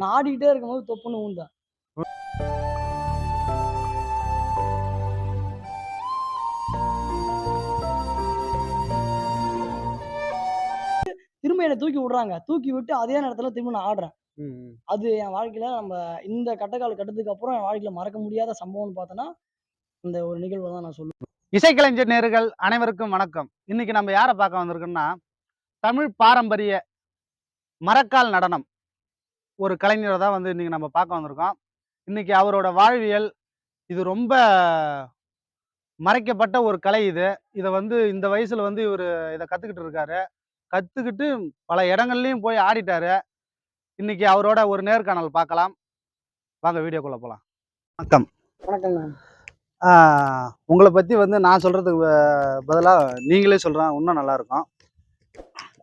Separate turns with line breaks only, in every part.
நான் ஆடிக்கிட்டே இருக்கும்போது தொப்புன்னு ஊந்தேன் திரும்ப என்னை தூக்கி விடுறாங்க. தூக்கி விட்டு அதே நேரத்துல திரும்ப நான் ஆடுறேன். அது என் வாழ்க்கையில நம்ம இந்த கட்டக்கால கட்டத்துக்கு அப்புறம் என் வாழ்க்கையில மறக்க முடியாத சம்பவம்னு பார்த்தோன்னா இந்த ஒரு நிகழ்வை தான் நான் சொல்லுவேன்.
இசைக்கலைஞர் நேர்கள் அனைவருக்கும் வணக்கம். இன்னைக்கு நம்ம யாரை பார்க்க வந்திருக்கோம்னா தமிழ் பாரம்பரிய மரக்கால் நடனம். ஒரு கலைஞரை தான் வந்து இன்னைக்கு நம்ம பார்க்க வந்திருக்கோம். இன்னைக்கு அவரோட வாழ்வியல் இது ரொம்ப மறைக்கப்பட்ட ஒரு கலை இது. இதை வந்து இந்த வயசுல வந்து இவர் இதை கத்துக்கிட்டு இருக்காரு. கத்துக்கிட்டு பல இடங்கள்லயும் போய் ஆடிட்டாரு. இன்னைக்கு அவரோட ஒரு நேர்காணல் பார்க்கலாம். வாங்க வீடியோக்குள்ள போலாம். வணக்கம்.
வணக்கங்க
ஆஹ் உங்களை பத்தி வந்து நான் சொல்றதுக்கு ப- பதிலா நீங்களே சொல்றேன் இன்னும் நல்லா இருக்கும்.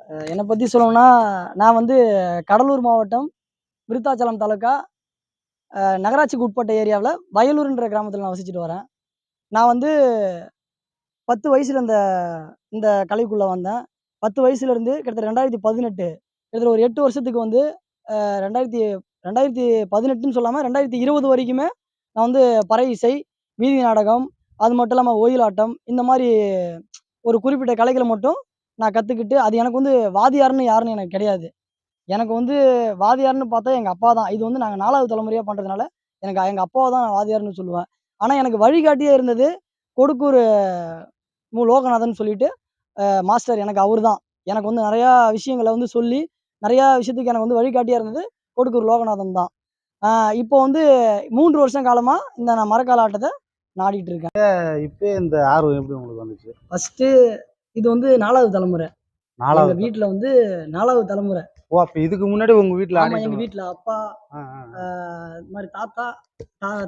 அஹ் என்னை பற்றி சொல்லணும்னா நான் வந்து கடலூர் மாவட்டம் விருத்தாச்சலம் தாலுக்கா நகராட்சிக்கு உட்பட்ட ஏரியாவில் வயலூர்ன்ற கிராமத்தில் நான் வசிச்சுட்டு வரேன். நான் வந்து பத்து வயசில் இந்த இந்த கலைக்குள்ளே வந்தேன். பத்து வயசுலேருந்து கிட்டத்தட்ட ரெண்டாயிரத்தி பதினெட்டு கிட்டத்தட்ட ஒரு எட்டு வருஷத்துக்கு வந்து ரெண்டாயிரத்தி ரெண்டாயிரத்தி பதினெட்டுன்னு சொல்லாமல் ரெண்டாயிரத்தி இருபது வரைக்குமே நான் வந்து பறை இசை வீதி நாடகம் அது மட்டும் இல்லாமல் ஒயிலாட்டம் இந்த மாதிரி ஒரு குறிப்பிட்ட கலைகளை மட்டும் நான் கற்றுக்கிட்டு அது எனக்கு வந்து வாதியார்னு யாருன்னு எனக்கு கிடையாது. எனக்கு வந்து வாதியார்னு பார்த்தா எங்கள் அப்பா தான். இது வந்து நாங்கள் நாலாவது தலைமுறையாக பண்ணுறதுனால எனக்கு எங்கள் அப்பாவை தான் நான் வாதியார்னு சொல்லுவேன். ஆனால் எனக்கு வழிகாட்டியே இருந்தது கொடுக்கூர் மு. லோகநாதன் சொல்லிட்டு மாஸ்டர் எனக்கு அவர் தான். எனக்கு வந்து நிறையா விஷயங்களை வந்து சொல்லி நிறையா விஷயத்துக்கு எனக்கு வந்து வழிகாட்டியாக இருந்தது கொடுக்கூர் லோகநாதன் தான். இப்போ வந்து மூன்று வருஷம் காலமாக இந்த நான் மரக்கால ஆட்டத்தை நான் ஆடிட்டு இருக்கேன்
இப்போ இந்த ஆர்வம் எப்படி உங்களுக்கு வந்துச்சு?
ஃபஸ்ட்டு இது வந்து நாலாவது தலைமுறை.
நாலாவது
வீட்டில் வந்து நாலாவது தலைமுறை.
ஓ அப்ப இதுக்கு முன்னாடி உங்க வீட்டுல
ஆமா எங்க வீட்ல அப்பா இது மாதிரி தாத்தா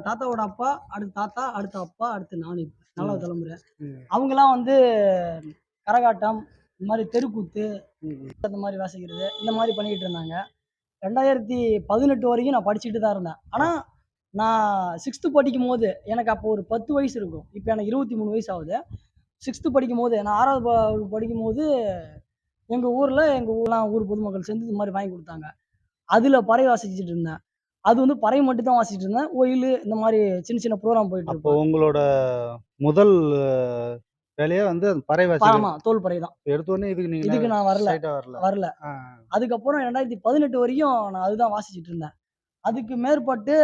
தாத்தாவோட அப்பா அடுத்து தாத்தா அடுத்த அப்பா அடுத்து நானு நாலாவது தலைமுறை. அவங்கெல்லாம் வந்து கரகாட்டம் இந்த மாதிரி தெருக்கூத்து. அந்த மாதிரி வாசிக்கிறது இந்த மாதிரி பண்ணிக்கிட்டு இருந்தாங்க. ரெண்டாயிரத்தி பதினெட்டு வரைக்கும் நான் படிச்சுட்டு தான் இருந்தேன். ஆனால் நான் சிக்ஸ்த்து படிக்கும் போது எனக்கு அப்போ ஒரு பத்து வயசு இருக்கும். இப்போ எனக்கு இருபத்தி மூணு வயசு ஆகுது. சிக்ஸ்த்து படிக்கும் போது நான் ஆறாவது படிக்கும் போது எங்கள் ஊரில் எங்கள் ஊர்லாம் ஊர் பொதுமக்கள் சேர்ந்து இது மாதிரி வாங்கி கொடுத்தாங்க. அதில் பறை வாசிச்சுட்டு இருந்தேன். அது வந்து பறை மட்டும் தான் வாசிச்சுட்டு இருந்தேன். ஒயில் இந்த மாதிரி சின்ன சின்ன ப்ரோக்ராம் போயிட்டு
அப்போ உங்களோட முதல் வேலையே வந்து பறை வாசி
ஆமாம் தோல் பறை தான்.
எடுத்த உடனே இதுக்கு நீங்க
இதுக்கு நான் வரல.
வரல.
வரல. அதுக்கப்புறம் ரெண்டாயிரத்தி பதினெட்டு வரைக்கும் நான் அதுதான் வாசிச்சுட்டு இருந்தேன். அதுக்கு மேற்பட்டு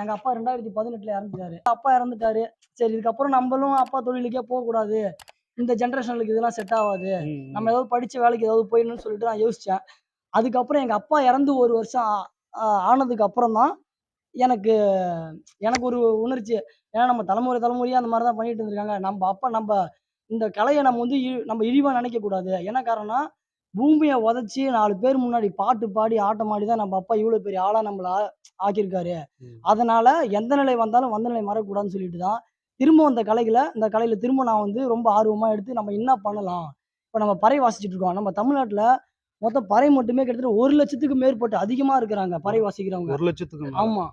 எங்க அப்பா ரெண்டாயிரத்தி பதினெட்டுல இறந்துட்டாரு. அப்பா இறந்துட்டாரு. சரி இதுக்கப்புறம் நம்மளும் அப்பா தொழிலுக்கே போகக்கூடாது. இந்த ஜென்ரேஷனுக்கு இதெல்லாம் செட் ஆகாது. நம்ம ஏதாவது படிச்ச வேலைக்கு ஏதாவது போயிடணும்னு சொல்லிட்டு நான் யோசிச்சேன். அதுக்கப்புறம் எங்க அப்பா இறந்து ஒரு வருஷம் ஆனதுக்கு அப்புறம் தான் எனக்கு எனக்கு ஒரு உணர்ச்சி. ஏன்னா நம்ம தலைமுறை தலைமுறையா அந்த மாதிரி தான் பண்ணிட்டு இருந்திருக்காங்க. நம்ம அப்பா நம்ம இந்த கலையை நம்ம வந்து நம்ம இழிவா நினைக்க கூடாது. என்ன காரணம்னா பூமியை உதைச்சி நாலு பேர் முன்னாடி பாட்டு பாடி ஆட்டம் ஆடி தான் நம்ம அப்பா இவ்வளவு பெரிய ஆளா நம்மள ஆக்கியிருக்காரு. அதனால எந்த நிலை வந்தாலும் வந்த நிலை மறக்கக்கூடாதுன்னு சொல்லிட்டு தான் திரும்ப அந்த கலைகளை இந்த கலையில திரும்ப நான் வந்து ரொம்ப ஆர்வமா எடுத்து நம்ம என்ன பண்ணலாம்? இப்போ நம்ம பறை வாசிச்சுட்டு இருக்கோம். நம்ம தமிழ்நாட்டுல மொத்தம் பறை மட்டுமே கிட்டத்தட்ட ஒரு லட்சத்துக்கு மேற்பட்டு அதிகமா இருக்கிறாங்க பறை வாசிக்கிறவங்க.
ஒரு லட்சத்துக்கு.
ஆமா.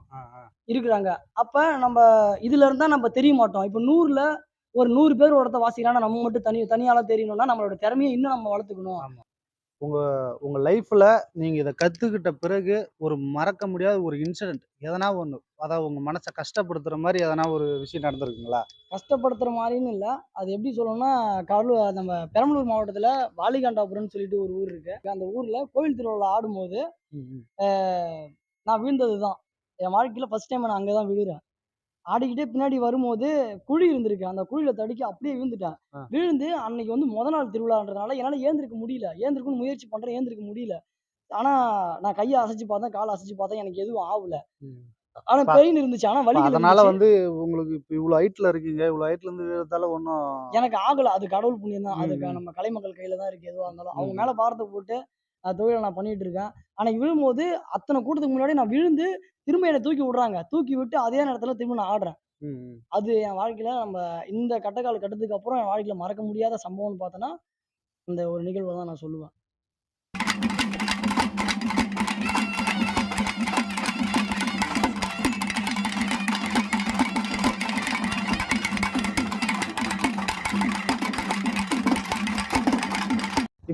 இருக்கிறாங்க. அப்ப நம்ம இதுல இருந்தா நம்ம தெரிய மாட்டோம். இப்போ நூறுல ஒரு நூறு பேர் ஒருத்த வாசிக்கிறாங்கன்னா நம்ம மட்டும் தனி தனியால தெரியணும்னா நம்மளோட திறமையை இன்னும் நம்ம வளர்த்துக்கணும்.
உங்க லைஃப்ல நீங்க இதை கத்துக்கிட்ட பிறகு ஒரு மறக்க முடியாத ஒரு இன்சிடென்ட் எதனா ஒண்ணு அதாவது உங்க மனசை கஷ்டப்படுத்துற மாதிரி எதனா ஒரு விஷயம் நடந்திருக்குங்களா?
கஷ்டப்படுத்துற மாதிரின்னு இல்லை. அது எப்படி சொல்லணும்னா கடலூர் நம்ம பெரம்பலூர் மாவட்டத்துல வாலிகாண்டாபுரம்னு சொல்லிட்டு ஒரு ஊர் இருக்கு. அந்த ஊர்ல கோயில் திருவிழா ஆடும்போது நான் விழுந்தது தான் என் வாழ்க்கையில ஃபர்ஸ்ட் டைம் நான் அங்கே தான் விழுறேன். ஆடிக்கிட்டே பின்னாடி வரும்போது குழி இருந்திருக்கு. அந்த குழியில தடுக்கி அப்படியே விழுந்துட்டேன். விழுந்து அன்னைக்கு வந்து முத நாள் திருவிழான்றதுனால என்னால் ஏந்திருக்க முடியல. ஏந்திருக்கணும்னு முயற்சி பண்றேன் ஏந்திருக்க முடியல. ஆனா நான் கையை அசைச்சு பார்த்தேன் காலை அசைச்சு பார்த்தேன். எனக்கு எதுவும் ஆகல. ஆனா பெயின் இருந்துச்சு. ஆனா வலி
அதனால வந்து உங்களுக்கு இப்ப இவ்வளவு ஹைட்ல இருக்கீங்க. இவ்வளவு ஹைட்ல இருந்து விழுறதால ஒன்றும்
எனக்கு ஆகல. அது கடவுள் புண்ணியம் தான்.
ம்.
நம்ம கலைமக்கள் கையில தான் இருக்கு. எதுவாக இருந்தாலும். அவங்க. மேல பாரத்தை போட்டு தொழிலை நான் பண்ணிட்டு இருக்கேன் ஆனா விழும்போது அத்தனை கூட்டத்துக்கு முன்னாடி நான் விழுந்து திரும்ப என்னை தூக்கி விடுறாங்க. தூக்கி விட்டு அதே நேரத்துல திரும்ப நான் ஆடுறேன். அது என் வாழ்க்கையில நம்ம இந்த கட்டக்கால கட்டத்துக்கு அப்புறம் என் வாழ்க்கையில மறக்க முடியாத சம்பவம்னு பார்த்தோன்னா இந்த ஒரு நிகழ்வை தான் நான் சொல்லுவேன்.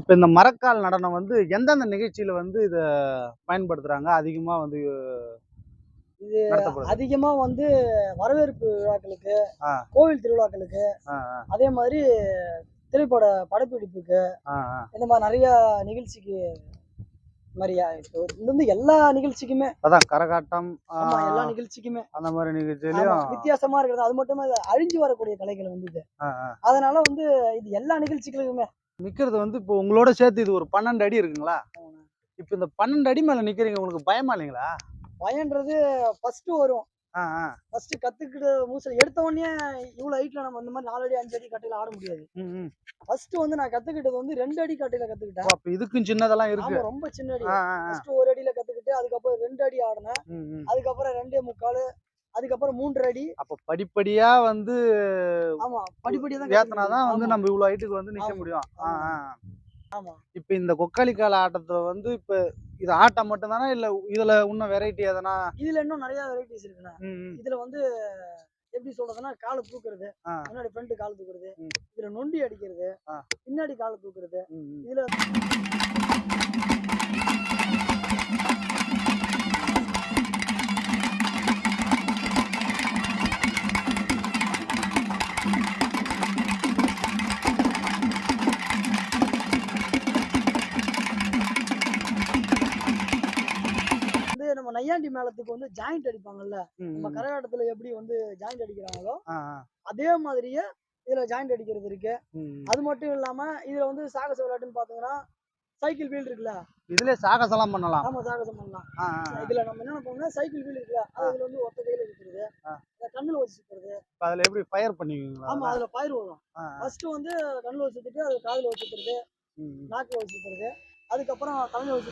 இப்ப இந்த மரக்கால் நடனம் வந்து எந்தெந்த நிகழ்ச்சியில வந்து இதை பயன்படுத்துறாங்க அதிகமா வந்து
இது
நடத்தப்படுது
அதிகமா வந்து வரவேற்பு விழாக்களுக்கு. கோவில் திருவிழாக்களுக்கு அதே மாதிரி திரைப்பட படப்பிடிப்புக்கு. இந்த மாதிரி நிறைய நிகழ்ச்சிக்கு மாதிரியா இது வந்து எல்லா நிகழ்ச்சிக்குமே
அதான் கரகாட்டம்
எல்லா நிகழ்ச்சிக்குமே
அந்த மாதிரி
ஆமா,
நிகழ்ச்சியிலயும்
வித்தியாசமா இருக்கிறது அது மட்டும் அழிஞ்சு வரக்கூடிய கலைகள் வந்து இது. அதனால வந்து இது எல்லா நிகழ்ச்சிகளுக்குமே
நிக்கிறது வந்து இப்போ உங்களோட சேர்த்து இது ஒரு பன்னெண்டு அடி இருக்குங்களா? இப்போ இந்த பன்னெண்டு அடி மேல நிக்கிறீங்க உங்களுக்கு பயமா இல்லைங்களா?
பயன்றது ஃபர்ஸ்ட் வரும். ஃபர்ஸ்ட் கத்துக்கிட்டு மூசல் எடுத்த உடனே இவ்வளவு ஹைட்ல நம்ம இந்த மாதிரி நாலு அடி அஞ்சு அடி கட்டையில ஆட முடியாது. ஃபர்ஸ்ட் வந்து நான் கத்துக்கிட்டது வந்து ரெண்டு அடி கட்டையில கத்துக்கிட்டேன்.
அப்ப இதுக்கும் சின்னதெல்லாம் இருக்கு.
ரொம்ப சின்ன அடி. ஃபர்ஸ்ட் ஒரு அடியில கத்துக்கிட்டு அதுக்கப்புறம் ரெண்டு அடி ஆடினேன். அதுக்கப்புறம் ரெண்டே முக்கால் அதுக்கப்புறம் மூன்று அடி
அப்ப படிப்படியா வந்து
ஆமா படிப்படியா தான்
ஏத்தனாதான் வந்து. நம்ம இவ்வளவு ஹைட்டுக்கு வந்து நிக்க. முடியும்
ஆமா.
இப்ப இந்த கொக்காளிக்கால ஆட்டத்துல வந்து இப்ப இது ஆட்டம் மட்டும் தானே இல்ல இதுல இன்னும் வெரைட்டி எதனா
இதுல இன்னும் நிறைய வெரைட்டிஸ் இருக்குண்ணா. இதுல வந்து எப்படி சொல்றதுன்னா காலை தூக்குறது. முன்னாடி ஃப்ரண்ட் கால் தூக்குறது. இதுல நொண்டி அடிக்கிறது. பின்னாடி காலை தூக்குறது. இதுல நையாண்டி மேளத்துக்கு வந்து ஜாயிண்ட் அடிப்பாங்கல்ல நம்ம. கரகாட்டத்துல எப்படி வந்து ஜாயிண்ட் அடிக்கிறாங்களோ. அதே மாதிரியே இதுல ஜாயிண்ட் அடிக்கிறது இருக்கு. அது மட்டும் இல்லாம இதுல வந்து சாகச விளையாட்டுன்னு பாத்தீங்கன்னா சைக்கிள் வீல் இருக்குல்ல
இதுல சாகசம்லாம் பண்ணலாம்
ஆமா சாகசம் பண்ணலாம். இதுல நம்ம என்ன பண்ணோம்னா சைக்கிள் வீல் இருக்குல்ல அது இதுல வந்து ஒத்த கையில இருக்கிறது. கண்ணுல வச்சு சுத்துறது
இப்ப அதுல எப்படி ஃபயர் பண்ணுவீங்களா
ஆமா அதுல பயிர் வரும். ஃபர்ஸ்ட் வந்து கண்ணுல வச்சு சுத்திட்டு அது காதுல வச்சு சுத்துறது
ம், ம்.
நாக்குல வச்சு சுத்துறது அதுக்கப்புறம் தலையில வச்சு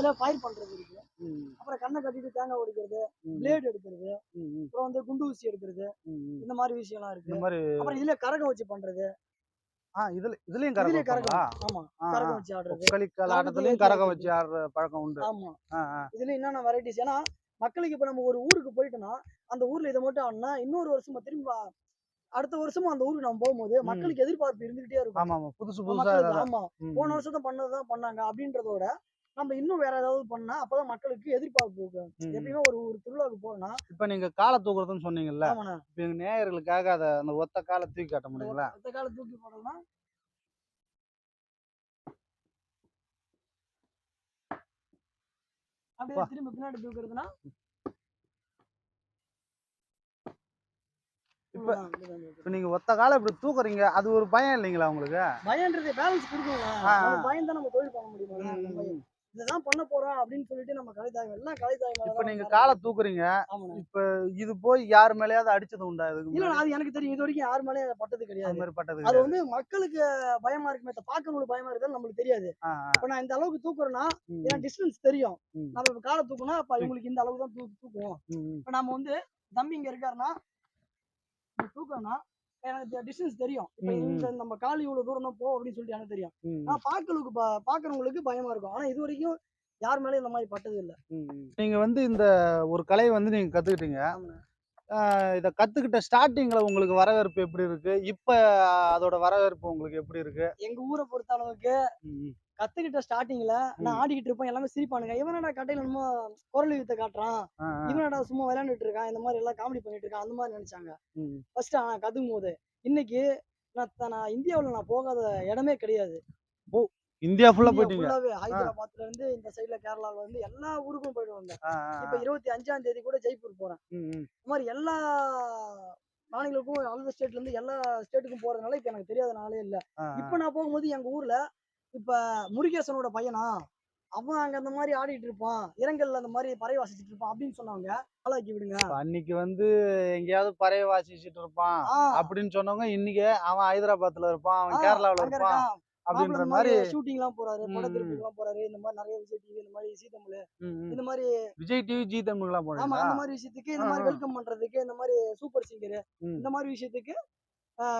அதுல ஃபயர் பண்றது இருக்கு அப்புறம் கண்ணை கட்டிட்டு தேங்காய் உடைக்கிறது. பிளேட் எடுக்கிறது. அப்புறம் வந்து குண்டு ஊசி எடுக்கிறது. இந்த மாதிரி விஷயம்லாம்
இந்த
இருக்கு அப்புறம் இதுல கரகம் வச்சு பண்றது
இதுல இதுலயும்
இதுலயே
கரகம்?
ஆமா. கரகம் வச்சு ஆடுறது
ஆட்டத்துலயும் கரகம். வச்சு ஆடுற பழக்கம் உண்டு
ஆமா. இதுல என்னென்ன வெரைட்டிஸ் ஏன்னா மக்களுக்கு இப்ப நம்ம ஒரு ஊருக்கு போயிட்டோம்னா அந்த ஊர்ல இதை மட்டும் ஆடினா இன்னொரு வருஷமா திரும்ப அடுத்த வருஷமும் அந்த ஊருக்கு நம்ம போகும்போது. மக்களுக்கு எதிர்பார்ப்பு இருந்துகிட்டே இருக்கும்
ஆமா ஆமா புதுசு புதுசா
ஆமா போன. வருஷத்தை பண்ணதுதான் பண்ணாங்க அப்படின்றதோட நம்ம இன்னும் வேற ஏதாவது பண்ணா அப்பதான் மக்களுக்கு எதிர்பார்ப்பு இருக்கும். எப்பயுமே ஒரு ஒரு திருவிழாவுக்கு போறோம்னா
இப்ப நீங்க காலை தூக்குறதுன்னு சொன்னீங்கல்ல இப்ப எங்க நேயர்களுக்காக அத அந்த ஒத்த காலை தூக்கி காட்ட முடியுங்களா
ஒத்த கால தூக்கி போடணும்னா அப்படியே. திரும்ப பின்னாடி தூக்குறதுனா
இப்ப-. இப்ப நீங்க ஒத்த காலை இப்படி தூக்குறீங்க அது ஒரு பயம் இல்லைங்களா உங்களுக்கு
பயன்றது பேலன்ஸ்
ஆ.
பயம் தான் நம்ம தொழில் பண்ண முடியுமா. இதுதான் பண்ண போறோம் அப்படின்னு சொல்லிட்டு நம்ம கலைத்தாய் எல்லாம் கலைத்தாய் மேல
இப்ப நீங்க காலை தூக்குறீங்க இப்ப இது போய் யார் மேலயாவது அடிச்சது உண்டா இதுக்கு
இல்ல? அது எனக்கு தெரியும் இது வரைக்கும் யார் மேலயும் பட்டது கிடையாது
மாதிரி பட்டது
அது. வந்து மக்களுக்கு பயமா இருக்குமே தவிர பார்க்கறவங்களுக்கு பயமா இருக்குறது நம்மளுக்கு தெரியாது. இப்ப நான் இந்த அளவுக்கு தூக்குறேன்னா என் டிஸ்டன்ஸ் தெரியும். நம்ம காலை தூக்குனா அப்ப இவங்களுக்கு இந்த அளவுக்கு தான் தூக்கு தூக்குவோம். இப்ப நம்ம வந்து தம்பி இங்க இருக்காருன்னா தூக்கணும்னா எனக்கு டிஸ்டன்ஸ் தெரியும். இப்ப. இந்த நம்ம கால் இவ்வளவு தூரம் தான் போ அப்படின்னு சொல்லிட்டு எனக்கு தெரியும். ஆனா பாக்கலுக்கு பாக்குறவங்களுக்கு பயமா இருக்கும். ஆனா இது வரைக்கும் யார் மேலயும் இந்த மாதிரி பட்டது இல்ல.
நீங்க வந்து இந்த ஒரு கலையை வந்து நீங்க கத்துக்கிட்டீங்க. இத கத்துக்கிட்ட ஸ்டார்டிங்ல உங்களுக்கு வரவேற்பு எப்படி இருக்கு இப்ப அதோட வரவேற்பு உங்களுக்கு எப்படி இருக்கு
எங்க ஊரை பொறுத்த அளவுக்கு. கத்துக்கிட்ட ஸ்டார்டிங்ல நான். ஆடிக்கிட்டு இருப்பேன் எல்லாமே சிரிப்பானுங்க இவனடா கட்டையில என்னமோ குரல் வித்த காட்டுறான். இவனடா சும்மா விளையாண்டுட்டு இருக்கான் இந்த மாதிரி எல்லாம் காமெடி பண்ணிட்டு இருக்கான் அந்த மாதிரி நினைச்சாங்க. ஃபர்ஸ்ட் நான் கத்துக்கும் போது இன்னைக்கு நான் நான் இந்தியாவுல நான் போகாத இடமே கிடையாது
இந்தியா ஃபுல்லா போயிட்டீங்க.
ஹைதராபாத்ல இருந்து இந்த சைடுல கேரளால இருந்து எல்லா ஊருக்கும் போயிட்டு வந்தேன். இப்ப இருபத்தி அஞ்சாம் தேதி கூட ஜெய்ப்பூர் போறேன். இந்த மாதிரி எல்லா மாநிலங்களுக்கும் அந்த ஸ்டேட்ல இருந்து எல்லா ஸ்டேட்டுக்கும் போறதுனால இப்ப எனக்கு தெரியாத நாளே இல்ல. இப்ப நான் போகும்போது எங்க ஊர்ல இப்ப முருகேசனோட பையனா அவன் அங்க அந்த மாதிரி ஆடிட்டு இருப்பான். இரங்கல்ல அந்த மாதிரி பறை வாசிச்சுட்டு இருப்பான் அப்படின்னு சொன்னவங்க ஆளாக்கி விடுங்க.
அன்னைக்கு வந்து எங்கேயாவது பறைய வாசிச்சுட்டு இருப்பான் அப்படின்னு சொன்னவங்க இன்னைக்கு அவன் ஹைதராபாத்ல இருப்பான் அவன் கேரளாவுல இருப்பான். அப்படின்ற மாதிரி
மாதிரி ஷூட்டிங்லாம் போறாரு
ம்,
பட
ம்.
திருப்புக்குலாம் போறாரு இந்த மாதிரி நிறைய விஜய் டிவி இந்த மாதிரி சீ தமிழ். இந்த மாதிரி
விஜய் டிவி ஜி தமிழ்லாம்
ஆமா
போனீங்களா
அந்த மாதிரி விஷயத்துக்கு இந்த மாதிரி. வெல்கம் பண்றதுக்கு இந்த மாதிரி சூப்பர் சிங்கர் இந்த மாதிரி விஷயத்துக்கு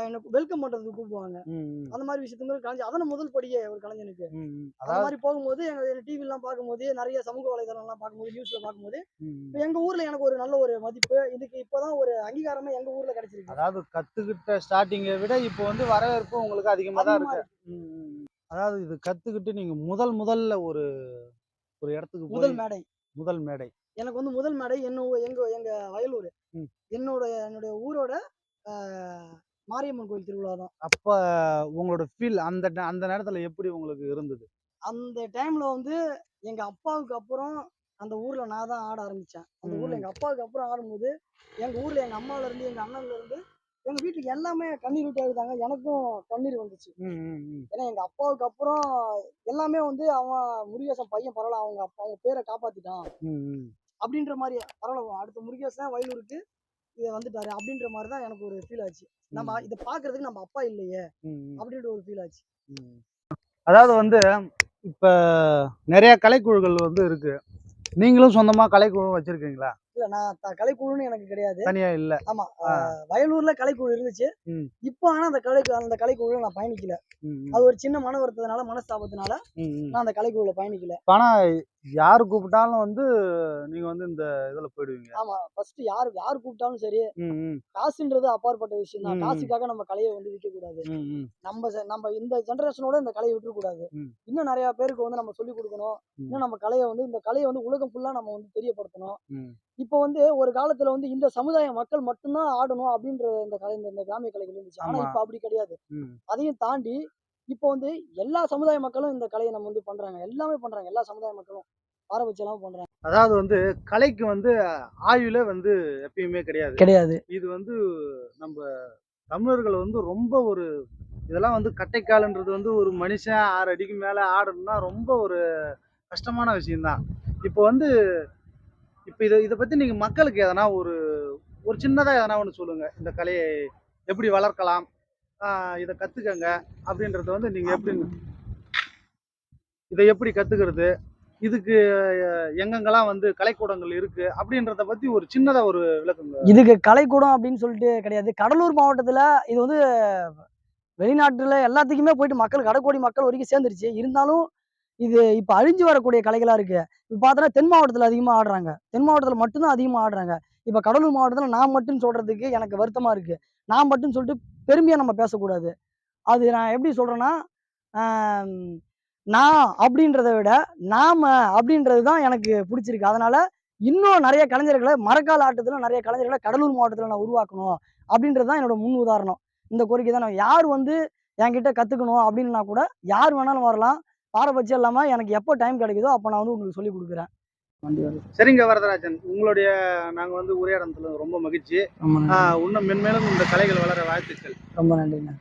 எனக்கு வெல்கம் பண்றதுக்கு கூப்பிடுவாங்க. அந்த மாதிரி விஷயத்துக்கு கலைஞர் அதான முதல் படியே ஒரு கலைஞனுக்கு. அந்த மாதிரி போகும்போது எங்க டிவி எல்லாம் பார்க்கும்போது நிறைய சமூக வலைதளம்லாம் பார்க்கும்போது நியூஸ்ல பார்க்கும்போது எங்க ஊர்ல எனக்கு ஒரு நல்ல ஒரு மதிப்பு. இதுக்கு இப்பதான் ஒரு அங்கீகாரமே எங்க ஊர்ல கிடைச்சிருக்கு.
அதாவது கத்துக்கிட்ட ஸ்டார்டிங்கை விட இப்போ வந்து வரவேற்பு உங்களுக்கு அதிகமாக தான்
அதிகமா
இருக்கு. அதாவது இது கத்துக்கிட்டு நீங்க முதல் முதல்ல ஒரு ஒரு இடத்துக்கு
முதல் மேடை.
முதல் மேடை.
எனக்கு வந்து முதல் மேடை என்ன எங்க எங்க வயலூர். என்னோட என்னுடைய ஊரோட மாரியம்மன் கோயில் திருவிழா தான்
அப்ப உங்களோட ஃபீல் அந்த அந்த நேரத்துல எப்படி உங்களுக்கு இருந்தது
அந்த டைம்ல வந்து எங்க அப்பாவுக்கு அப்புறம் அந்த ஊர்ல நான் தான் ஆட ஆரம்பிச்சேன் அந்த ஊர்ல. எங்க அப்பாவுக்கு அப்புறம் ஆடும்போது எங்க ஊர்ல எங்க அம்மால இருந்து எங்க அண்ணன்ல இருந்து எங்க வீட்டுக்கு எல்லாமே கண்ணீர் விட்டு எழுதாங்க எனக்கும் கண்ணீர் வந்துச்சு. ஏன்னா எங்க அப்பாவுக்கு அப்புறம் எல்லாமே வந்து அவன் முருகேசன் பையன் பரவாயில்ல அவங்க அப்பா அவங்க பேரை காப்பாத்திட்டான். அப்படின்ற மாதிரி பரவாயில்ல அடுத்த முருகேசன் வயலூருக்கு இதை வந்துட்டாரு அப்படின்ற மாதிரி தான் எனக்கு ஒரு ஃபீல் ஆச்சு. நம்ம இதை பாக்குறதுக்கு நம்ம அப்பா இல்லையே. அப்படின்ற ஒரு ஃபீல் ஆச்சு.
அதாவது வந்து இப்ப நிறைய கலைக்குழுக்கள் வந்து இருக்கு. நீங்களும் சொந்தமா கலைக்குழு வச்சிருக்கீங்களா?
இல்ல நான் கலைக்குழுன்னு எனக்கு கிடையாது
தனியா இல்ல
ஆமா வயலூர்ல கலைக்குழு இருந்துச்சு. இப்போ ஆனா அந்த கலை அந்த கலைக்குழுல நான் பயணிக்கல. அது ஒரு சின்ன மன வருத்தத்தினால மனஸ்தாபத்தினால. நான் அந்த கலைக்குழுல பயணிக்கல
ஆனா யாரு கூப்பிட்டாலும் வந்து நீங்க வந்து இந்த இதுல போயிடுவீங்க
ஆமா ஃபர்ஸ்ட் யார் யார் கூப்பிட்டாலும் சரி. காசுன்றது அப்பாற்பட்ட விஷயம் தான். காசுக்காக நம்ம கலையை வந்து விற்க கூடாது. நம்ம நம்ம இந்த ஜெனரேஷனோட இந்த கலையை விட்டுற கூடாது. இன்னும் நிறைய பேருக்கு வந்து நம்ம சொல்லி கொடுக்கணும். இன்னும் நம்ம கலையை வந்து இந்த கலையை வந்து உலகம் ஃபுல்லா நம்ம வந்து தெரியப்படுத்தணும். இப்போ வந்து ஒரு காலத்துல வந்து இந்த சமுதாய மக்கள் மட்டும்தான் ஆடணும் அப்படின்ற இந்த கலை இந்த கிராமிய கலைகள் இருந்துச்சு. ஆனா. இப்போ அப்படி கிடையாது. அதையும் தாண்டி இப்போ வந்து எல்லா சமுதாய மக்களும் இந்த கலையை நம்ம வந்து பண்றாங்க. எல்லாமே பண்றாங்க. எல்லா சமுதாய மக்களும் பாரபட்சம் எல்லாம் பண்றாங்க.
அதாவது வந்து கலைக்கு வந்து ஆயுளே வந்து எப்பயுமே கிடையாது.
கிடையாது.
இது வந்து நம்ம தமிழர்கள் வந்து ரொம்ப ஒரு இதெல்லாம் வந்து கட்டைக்கால்ன்றது வந்து ஒரு மனுஷன் ஆறு அடிக்கு மேலே ஆடணும்னா ரொம்ப ஒரு கஷ்டமான விஷயம்தான். இப்போ வந்து இப்போ இதை இதை பற்றி நீங்கள் மக்களுக்கு எதனா ஒரு ஒரு சின்னதாக எதனா ஒன்று சொல்லுங்கள் இந்த கலையை எப்படி வளர்க்கலாம் இதை கற்றுக்கங்க அப்படின்றத வந்து நீங்கள் எப்படி இதை எப்படி கற்றுக்கிறது இதுக்கு எங்கெங்கெல்லாம் வந்து கலைக்கூடங்கள் இருக்குது அப்படின்றத பற்றி ஒரு சின்னதாக ஒரு விளக்குங்க.
இதுக்கு கலைக்கூடம் அப்படின்னு சொல்லிட்டு கிடையாது. கடலூர் மாவட்டத்துல இது வந்து வெளிநாட்டுல எல்லாத்துக்குமே போயிட்டு மக்கள் கடைக்கோடி மக்கள் வரைக்கும் சேர்ந்துருச்சு. இருந்தாலும் இது இப்போ அழிஞ்சு வரக்கூடிய கலைகளாக இருக்கு. இப்போ பார்த்தோன்னா தென் மாவட்டத்தில் அதிகமாக ஆடுறாங்க. தென் மாவட்டத்தில் மட்டும்தான் அதிகமாக ஆடுறாங்க. இப்போ கடலூர் மாவட்டத்தில் நான் மட்டும் சொல்கிறதுக்கு எனக்கு வருத்தமாக இருக்கு. நான் மட்டும் சொல்லிட்டு பெருமையாக நம்ம பேசக்கூடாது. அது நான் எப்படி சொல்கிறேன்னா நான் அப்படின்றத விட நாம் அப்படின்றது தான் எனக்கு பிடிச்சிருக்கு. அதனால் இன்னும் நிறைய கலைஞர்களை மரக்கால் ஆட்டத்தில் நிறைய கலைஞர்களை கடலூர் மாவட்டத்தில் நான் உருவாக்கணும் அப்படின்றது தான் என்னோட முன் உதாரணம். இந்த கோரிக்கை தான் நான் யார் வந்து என்கிட்ட கற்றுக்கணும் அப்படின்னா கூட யார் வேணாலும் வரலாம். பாரபட்சம் இல்லாம எனக்கு எப்போ டைம் கிடைக்குதோ அப்போ நான் வந்து உங்களுக்கு சொல்லி கொடுக்குறேன்.
சரிங்க வரதராஜன். உங்களுடைய நாங்கள் வந்து உரையாடத்துல ரொம்ப மகிழ்ச்சி. இன்னும் மென்மேலும் இந்த கலைகள் வளர வாழ்த்துக்கள்
ரொம்ப நன்றிங்க.